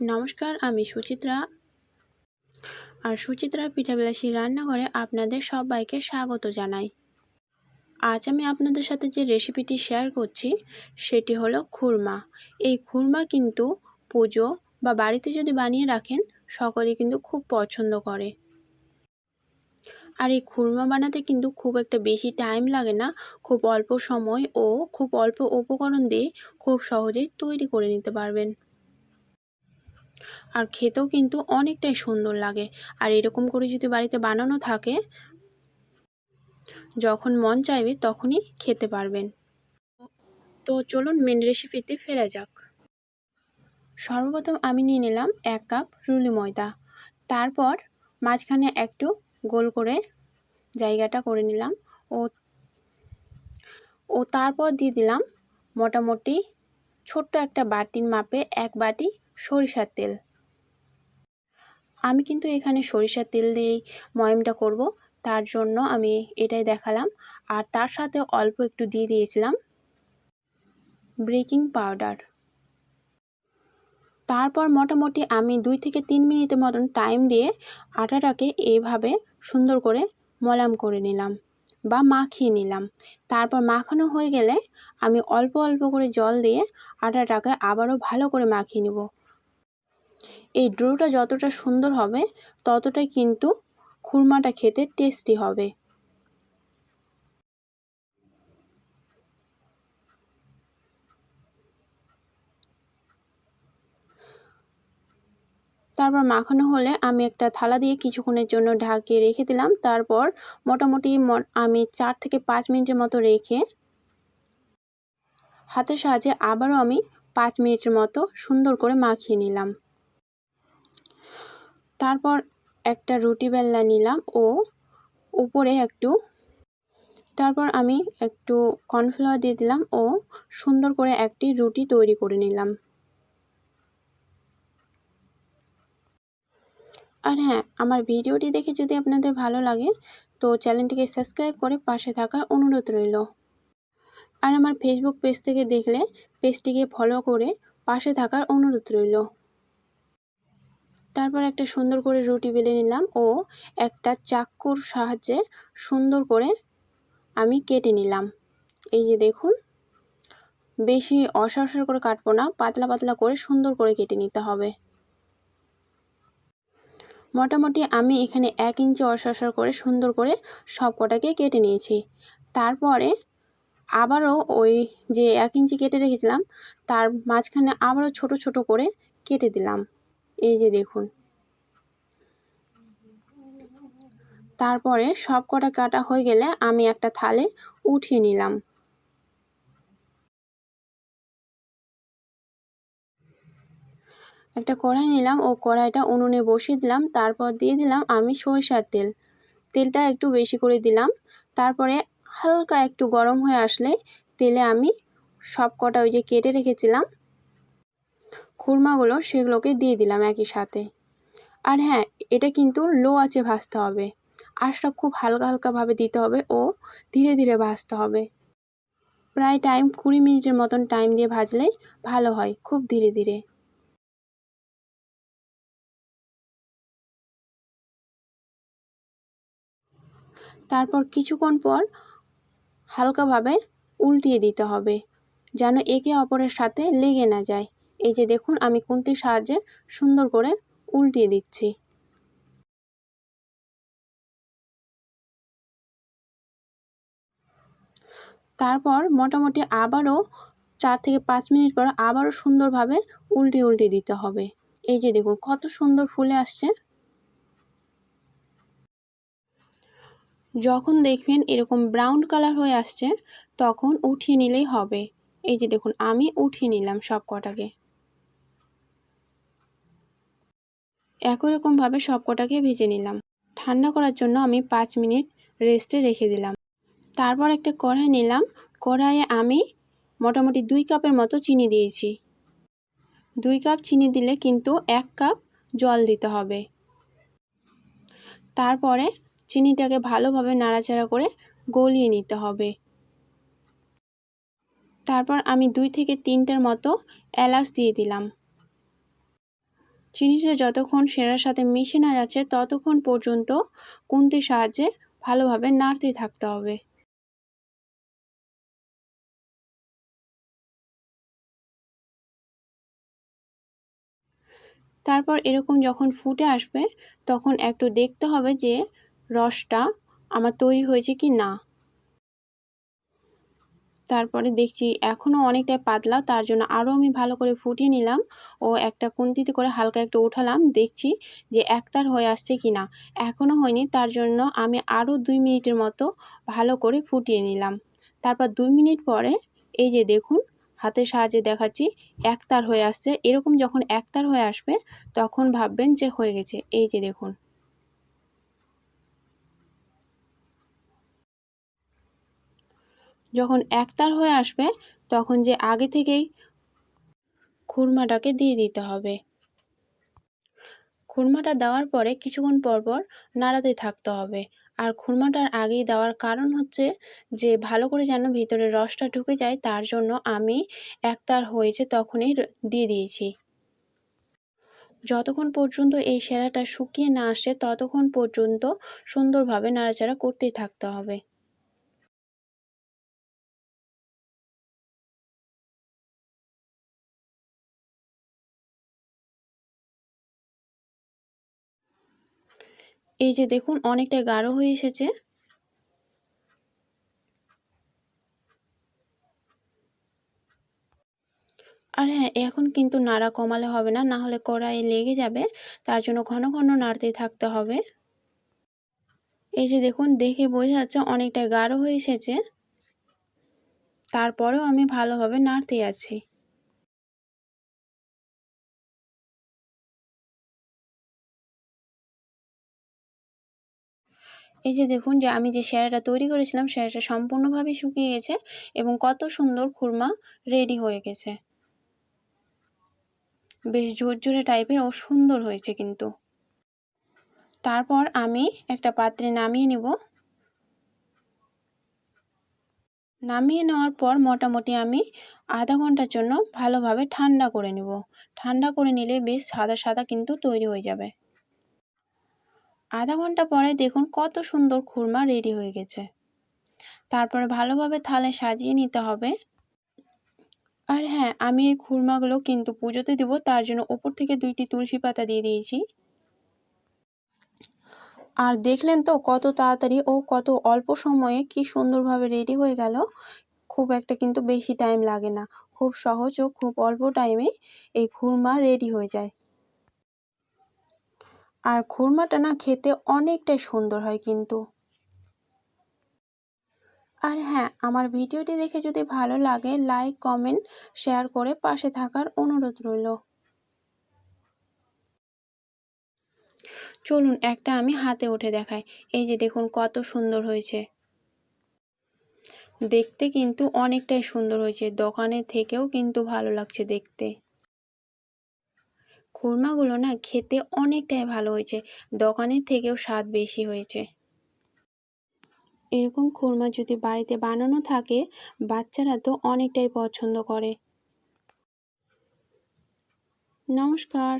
নমস্কার, আমি সুচিত্রা। আর সুচিত্রা পিঠাবিলাসী রান্নাঘরে আপনাদের সবাইকে স্বাগত জানাই। আজ আমি আপনাদের সাথে যে রেসিপিটি শেয়ার করছি, সেটি হলো খুরমা। এই খুরমা কিন্তু পুজো বা বাড়িতে যদি বানিয়ে রাখেন, সকলে কিন্তু খুব পছন্দ করে। আর এই খুরমা বানাতে কিন্তু খুব একটা বেশি টাইম লাগে না, খুব অল্প সময় ও খুব অল্প উপকরণ দিয়ে খুব সহজেই তৈরি করে নিতে পারবেন। আর খেতেও কিন্তু অনেকটাই সুন্দর লাগে। আর এরকম করে যদি বাড়িতে বানানো থাকে, যখন মন চাইবে তখনই খেতে পারবেন। তো চলুন মেন রেসিপিতে ফেরা যাক। সর্বপ্রথম আমি নিয়ে নিলাম এক কাপ রুলি ময়দা। তারপর মাঝখানে একটু গোল করে জায়গাটা করে নিলাম। ও ও তারপর দিয়ে দিলাম মোটামুটি ছোট্ট একটা বাটির মাপে এক বাটি সরিষার তেল। আমি কিন্তু এখানে সরিষার তেল দিয়েই ময়মটা করব। তার জন্য আমি এটাই দেখালাম। আর তার সাথে অল্প একটু দিয়ে দিয়েছিলাম বেকিং পাউডার। তারপর মোটামুটি আমি দুই থেকে তিন মিনিটের মতন টাইম দিয়ে আটাটাকে এইভাবে সুন্দর করে মলাম করে নিলাম। বা মাখিয়ে নিলাম। তারপর মাখানো হয়ে গেলে আমি অল্প অল্প করে জল দিয়ে আটাটাকে আবারও ভালো করে মাখিয়ে নেব। এই ড্রোটা যতটা সুন্দর হবে, ততটাই কিন্তু খুরমাটা খেতে টেস্টি হবে। তারপর মাখানো হলে আমি একটা থালা দিয়ে কিছুক্ষণের জন্য ঢাকিয়ে রেখে দিলাম। তারপর মোটামুটি আমি চার থেকে পাঁচ মিনিটের মতো রেখে হাতের সাহায্যে আবারও আমি পাঁচ মিনিটের মতো সুন্দর করে মাখিয়ে নিলাম। তারপর একটা রুটি বেলনা নিলাম ও উপরে একটু তারপর আমি একটু কর্নফ্লাওয়ার দিয়ে দিলাম ও সুন্দর করে একটি রুটি তৈরি করে নিলাম। আর হ্যাঁ আমার ভিডিওটি দেখে যদি আপনাদের ভালো লাগে, তো চ্যানেলটিকে সাবস্ক্রাইব করে পাশে থাকার অনুরোধ রইল। আর আমার ফেসবুক পেজ থেকে দেখলে পেজটিকে ফলো করে পাশে থাকার অনুরোধ রইল। তারপর একটা সুন্দর করে রুটি বেলে নিলাম ও একটা চাকুর সাহায্যে সুন্দর করে আমি কেটে নিলাম। এই যে দেখুন, বেশি অসরসর করে কাটবো না, পাতলা পাতলা করে সুন্দর করে কেটে নিতে হবে। মোটামুটি আমি এখানে এক ইঞ্চি অসরসর করে সুন্দর করে সব কটাকে কেটে নিয়েছি। তারপরে আবারও ওই যে এক ইঞ্চি কেটে রেখেছিলাম, তার মাঝখানে আবারও ছোট ছোট করে কেটে দিলাম। এই যে দেখুন। তারপরে সব কটা কাটা হয়ে গেলে আমি একটা থালে উঠিয়ে নিলাম। একটা কড়াই নিলাম, ও কড়াইটা উনুনে বসিয়ে দিলাম, তারপর দিয়ে দিলাম আমি সরিষার তেল। তেলটা একটু বেশি করে দিলাম, তারপরে হালকা একটু গরম হয়ে আসলে তেলে আমি সব কটা ওই যে কেটে রেখেছিলাম, খুরমাগুলো সেগুলোকে দিয়ে দিলাম একই সাথে। আর হ্যাঁ এটা কিন্তু লো আছে ভাজতে হবে, আঁচটা খুব হালকা হালকাভাবে দিতে হবে ও ধীরে ধীরে ভাজতে হবে। প্রায় টাইম কুড়ি মিনিটের মতন টাইম দিয়ে ভাজলেই ভালো হয়, খুব ধীরে ধীরে। তারপর কিছুক্ষণ পর হালকাভাবে উল্টিয়ে দিতে হবে, যেন একে অপরের সাথে লেগে না যায়। এই যে দেখুন, আমি কুন্তির সাহায্যে সুন্দর করে উল্টিয়ে দিচ্ছি। তারপর মোটামুটি আবারও চার থেকে পাঁচ মিনিট পর আবারও সুন্দরভাবে উল্টে উল্টে দিতে হবে। এই যে দেখুন, কত সুন্দর ফুলে আসছে। যখন দেখবেন এরকম ব্রাউন কালার হয়ে আসছে, তখন উঠিয়ে নিলেই হবে। এই যে দেখুন, আমি উঠিয়ে নিলাম সব কটাকে একই রকমভাবে সব কটাকে ভেজে নিলাম। ঠান্ডা করার জন্য আমি পাঁচ মিনিট রেস্টে রেখে দিলাম। তারপর একটা কড়াই নিলাম। কড়াইয়ে আমি মোটামুটি দুই কাপের মতো চিনি দিয়েছি। দুই কাপ চিনি দিলে কিন্তু এক কাপ জল দিতে হবে। তারপরে চিনিটাকে ভালোভাবে নাড়াচাড়া করে গলিয়ে নিতে হবে। তারপর আমি দুই থেকে তিনটার মতো এলাচ দিয়ে দিলাম। চিনিটা যতক্ষণ সেরার সাথে মিশে না যাচ্ছে, ততক্ষণ পর্যন্ত কুন্তির সাহায্যে ভালোভাবে নাড়তে থাকতে হবে। তারপর এরকম যখন ফুটে আসবে, তখন একটু দেখতে হবে যে রসটা আমার তৈরি হয়েছে কি না? তারপরে দেখছি এখনও অনেকটাই পাতলা, তার জন্য আরও আমি ভালো করে ফুটিয়ে নিলাম ও একটা কুন্তিতে করে হালকা একটু উঠালাম, দেখছি যে একতার হয়ে আসছে কি না। এখনও হয়নি, তার জন্য আমি আরও দুই মিনিটের মতো ভালো করে ফুটিয়ে নিলাম। তারপর দুই মিনিট পরে এই যে দেখুন, হাতের সাহায্যে দেখাচ্ছি, একতার হয়ে আসছে। এরকম যখন একতার হয়ে আসবে, তখন ভাববেন যে হয়ে গেছে। এই যে দেখুন। যখন একতার হয়ে আসবে, তখন যে আগে থেকেই খুরমাটাকে দিয়ে দিতে হবে। খুরমাটা দেওয়ার পরে কিছুক্ষণ পর পর নাড়াতে থাকতে হবে। আর খুরমাটার আগেই দেওয়ার কারণ হচ্ছে যে, ভালো করে যেন ভিতরে রসটা ঢুকে যায়, তার জন্য আমি একতার হয়েছে তখনই দিয়ে দিয়েছি। যতক্ষণ পর্যন্ত এই সেরাটা শুকিয়ে না আসে, ততক্ষণ পর্যন্ত সুন্দরভাবে নাড়াচাড়া করতেই থাকতে হবে। এই যে দেখুন, অনেকটা গাঢ় হয়ে এসেছে। আর হ্যাঁ এখন কিন্তু নাড়া কমালে হবে না না হলে কড়াই লেগে যাবে, তার জন্য ঘন ঘন নাড়তে থাকতে হবে। এই যে দেখুন, দেখে বোঝা যাচ্ছে অনেকটা গাঢ় হয়ে এসেছে। তারপরেও আমি ভালোভাবে নাড়তে যাচ্ছি। এই যে দেখুন যে আমি যে স্যারাটা তৈরি করেছিলাম স্যারাটা সম্পূর্ণভাবে শুকিয়ে গেছে এবং কত সুন্দর খুরমা রেডি হয়ে গেছে। বেশ ঝোরঝোরে টাইপের ও সুন্দর হয়েছে কিন্তু। তারপর আমি একটা পাত্রে নামিয়ে নেব। নামিয়ে নেওয়ার পর মোটামুটি আমি আধা ঘণ্টার জন্য ভালোভাবে ঠান্ডা করে নেব। ঠান্ডা করে নিলে বেশ সাদা সাদা কিন্তু তৈরি হয়ে যাবে। আধা ঘণ্টা পরে দেখুন কত সুন্দর খুরমা রেডি হয়ে গেছে। তারপরে ভালোভাবে থালে সাজিয়ে নিতে হবে। আর হ্যাঁ আমি এই খুরমাগুলো কিন্তু পুজোতে দেব, তার জন্য ওপর থেকে দুইটি তুলসী পাতা দিয়ে দিয়েছি। আর দেখলেন তো কত তাড়াতাড়ি ও কত অল্প সময়ে কি সুন্দরভাবে রেডি হয়ে গেল। খুব একটা কিন্তু বেশি টাইম লাগে না। খুব সহজ ও খুব অল্প টাইমে এই খুরমা রেডি হয়ে যায়। আর খুরমাটা না খেতে অনেকটাই সুন্দর হয় কিন্তু। আর হ্যাঁ আমার ভিডিওটি দেখে যদি ভালো লাগে, লাইক, কমেন্ট, শেয়ার করে পাশে থাকার অনুরোধ রইল। চলুন একটা আমি হাতে উঠে দেখাই। এই যে দেখুন কত সুন্দর হয়েছে। দেখতে কিন্তু অনেকটাই সুন্দর হয়েছে। দোকানে থেকেও কিন্তু ভালো লাগছে দেখতে। খুরমাগুলো না খেতে অনেকটাই ভালো হয়েছে। দোকানের থেকেও স্বাদ বেশি হয়েছে। এরকম খুরমা যদি বাড়িতে বানানো থাকে, বাচ্চারা তো অনেকটাই পছন্দ করে। নমস্কার।